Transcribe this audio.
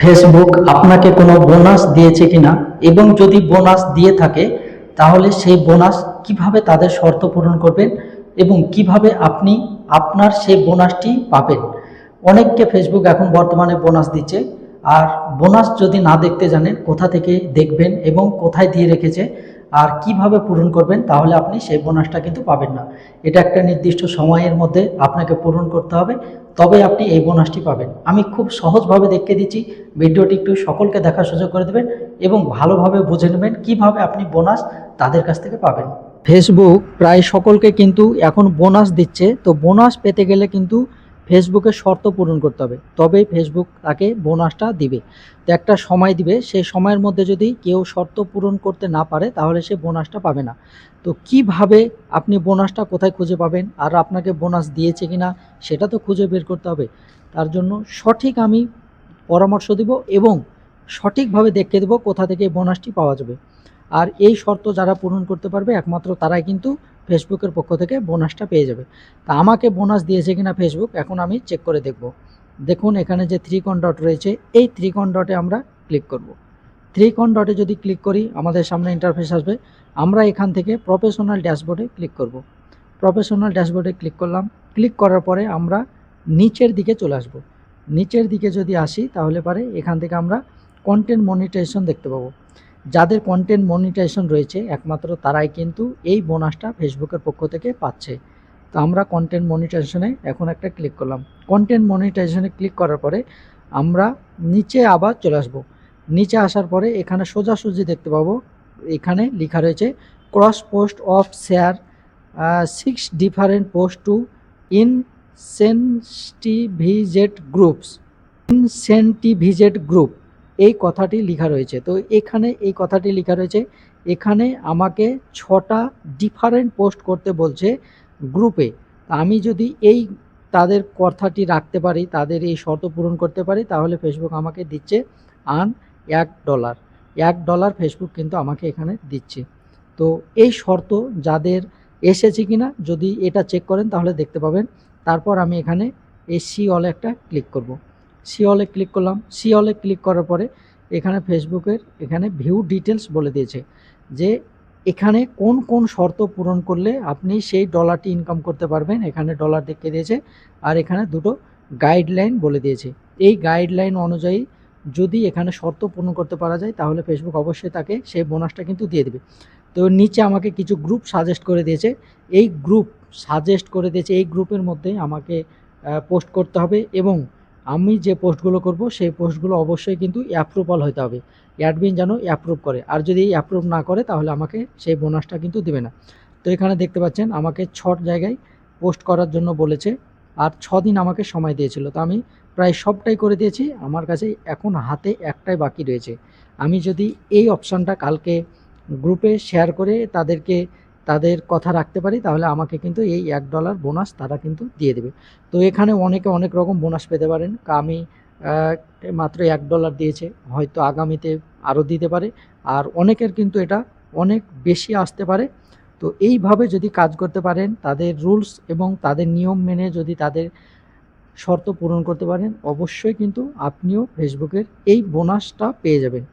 Facebook আপনাকে কোনো bonus দিয়েছে কিনা? এবং যদি বোনাস দিয়ে থাকে, তাহলে সেই বোনাস কীভাবে তাদের শর্ত পূরণ করবেন? এবং কীভাবে আপনি আপনার সেই বোনাসটি পাবেন? অনেককে ফেসবুক এখন বর্তমানে বোনাস দিচ্ছে। আর বোনাস যদি না দেখতে জানেন কোথা থেকে দেখবেন এবং কোথায় দিয়ে রেখেছে আর কীভাবে পূরণ করবেন তাহলে আপনি সেই বোনাসটা কিন্তু পাবেন না। এটা একটা নির্দিষ্ট সময়ের মধ্যে আপনাকে পূরণ করতে হবে, তবে আপনি এই বোনাসটি পাবেন। আমি খুব সহজভাবে দেখিয়ে দিচ্ছি, ভিডিওটি একটু সকলকে দেখার সুযোগ করে দেবেন এবং ভালোভাবে বুঝে নেবেন কীভাবে আপনি বোনাস তাদের কাছ থেকে পাবেন। ফেসবুক প্রায় সকলকে কিন্তু এখন বোনাস দিচ্ছে, তো বোনাস পেতে গেলে কিন্তু ফেসবুকের শর্ত পূরণ করতে হবে। তবেই ফেসবুক তাকে বোনাসটা দিবে। তো একটা সময় দিবে। সেই সময়ের মধ্যে যদি কেউ শর্ত পূরণ করতে না পারে, তাহলে সে বোনাসটা পাবে না। তো কীভাবে আপনি বোনাসটা কোথায় খুঁজে পাবেন? আর আপনাকে বোনাস দিয়েছে কিনা, সেটা তো খুঁজে বের করতে হবে। তার জন্য সঠিক আমি পরামর্শ দিব এবং সঠিকভাবে দেখে দেবো কোথা থেকে বোনাসটি পাওয়া যাবে। আর এই শর্ত যারা পূরণ করতে পারবে, একমাত্র তারাই কিন্তু ফেসবুকের পক্ষ থেকে বোনাসটা পেয়ে যাবে। তা আমাকে বোনাস দিয়েছে কিনা ফেসবুক, এখন আমি চেক করে দেখব। দেখুন, এখানে যে থ্রি কন ডট রয়েছে, এই থ্রি কন ডটে আমরা ক্লিক করব। থ্রি কন ডটে যদি ক্লিক করি, আমাদের সামনে ইন্টারফেস আসবে। আমরা এখান থেকে প্রফেশনাল ড্যাশবোর্ডে ক্লিক করব। প্রফেশনাল ড্যাশবোর্ডে ক্লিক করলাম। ক্লিক করার পরে আমরা নিচের দিকে চলে আসব। নিচের দিকে যদি আসি, তাহলে পারে এখান থেকে আমরা কন্টেন্ট মনিটাইজেশন দেখতে পাবো। যাদের কন্টেন্ট মনিটাইজেশন রয়েছে, একমাত্র তারাই কিন্তু এই বোনাসটা ফেসবুকের পক্ষ থেকে পাচ্ছে। তো আমরা কন্টেন্ট মনিটাইজেশনে এখন একটা ক্লিক করলাম। কন্টেন্ট মনিটাইজেশনে ক্লিক করার পরে আমরা নিচে আবার চলে আসব। নিচে আসার পরে এখানে সোজাসুজি দেখতে পাবো, এখানে লেখা রয়েছে cross post of share six different post to incentivize groups incentivize group এই কথাটি লেখা রয়েছে। তো এখানে এই কথাটি লেখা রয়েছে, এখানে আমাকে ছটা ডিফারেন্ট পোস্ট করতে বলছে গ্রুপে আমি যদি এই তাদের কথাটি রাখতে পারি, তাদের এই শর্ত পূরণ করতে পারি, তাহলে ফেসবুক আমাকে দিচ্ছে আন এক ডলার এক ডলার ফেসবুক কিন্তু আমাকে এখানে দিচ্ছে। তো এই শর্ত যাদের এসেছে কিনা, যদি এটা চেক করেন তাহলে দেখতে পাবেন। তারপর আমি এখানে এই সি অলে একটা ক্লিক করব। সি অলে ক্লিক করলাম। সি অলে ক্লিক করার পরে এখানে ফেসবুকের এখানে ভিউ ডিটেলস বলে দিয়েছে যে এখানে কোন কোন শর্ত পূরণ করলে আপনি সেই ডলারটি ইনকাম করতে পারবেন। এখানে ডলার দেখিয়ে দিয়েছে আর এখানে দুটো গাইডলাইন বলে দিয়েছে। এই গাইডলাইন অনুযায়ী যদি এখানে শর্ত পূরণ করতে পারা যায় তাহলে ফেসবুক অবশ্যই তাকে সেই বোনাসটা কিন্তু দিয়ে দেবে। তো নিচে আমাকে কিছু গ্রুপ সাজেস্ট করে দিয়েছে। এই গ্রুপ সাজেস্ট করে দিয়েছে। এই গ্রুপের মধ্যে আমাকে পোস্ট করতে হবে এবং আমি যে পোস্টগুলো করব, সেই পোস্টগুলো অবশ্যই কিন্তু অ্যাপ্রুভাল হতে হবে। অ্যাডমিন যেন অ্যাপ্রুভ করে। আর যদি অ্যাপ্রুভ না করে, তাহলে আমাকে সেই বোনাসটা কিন্তু দেবে না। তো এখানে দেখতে পাচ্ছেন, আমাকে ছট জায়গায় পোস্ট করার জন্য বলেছে, আর ছ দিন আমাকে সময় দিয়েছিল। তো আমি প্রায় সবটাই করে দিয়েছি। আমার কাছে এখন হাতে একটাই বাকি রয়েছে। আমি যদি এই অপশানটা কালকে গ্রুপে শেয়ার করে তাদেরকে তাদের কথা রাখতে পারি, তাহলে আমাকে কিন্তু এই এক ডলার বোনাস তারা কিন্তু দিয়ে দেবে। তো এখানে অনেকে অনেক রকম বোনাস পেতে পারেন। আমি মাত্র এক ডলার দিয়েছে, হয়তো আগামীতে আরও দিতে পারে। আর অনেকের কিন্তু এটা অনেক বেশি আসতে পারে। তো এইভাবে যদি কাজ করতে পারেন, তাদের রুলস এবং তাদের নিয়ম মেনে যদি তাদের শর্ত পূরণ করতে পারেন, অবশ্যই কিন্তু আপনিও ফেসবুকের এই বোনাসটা পেয়ে যাবেন।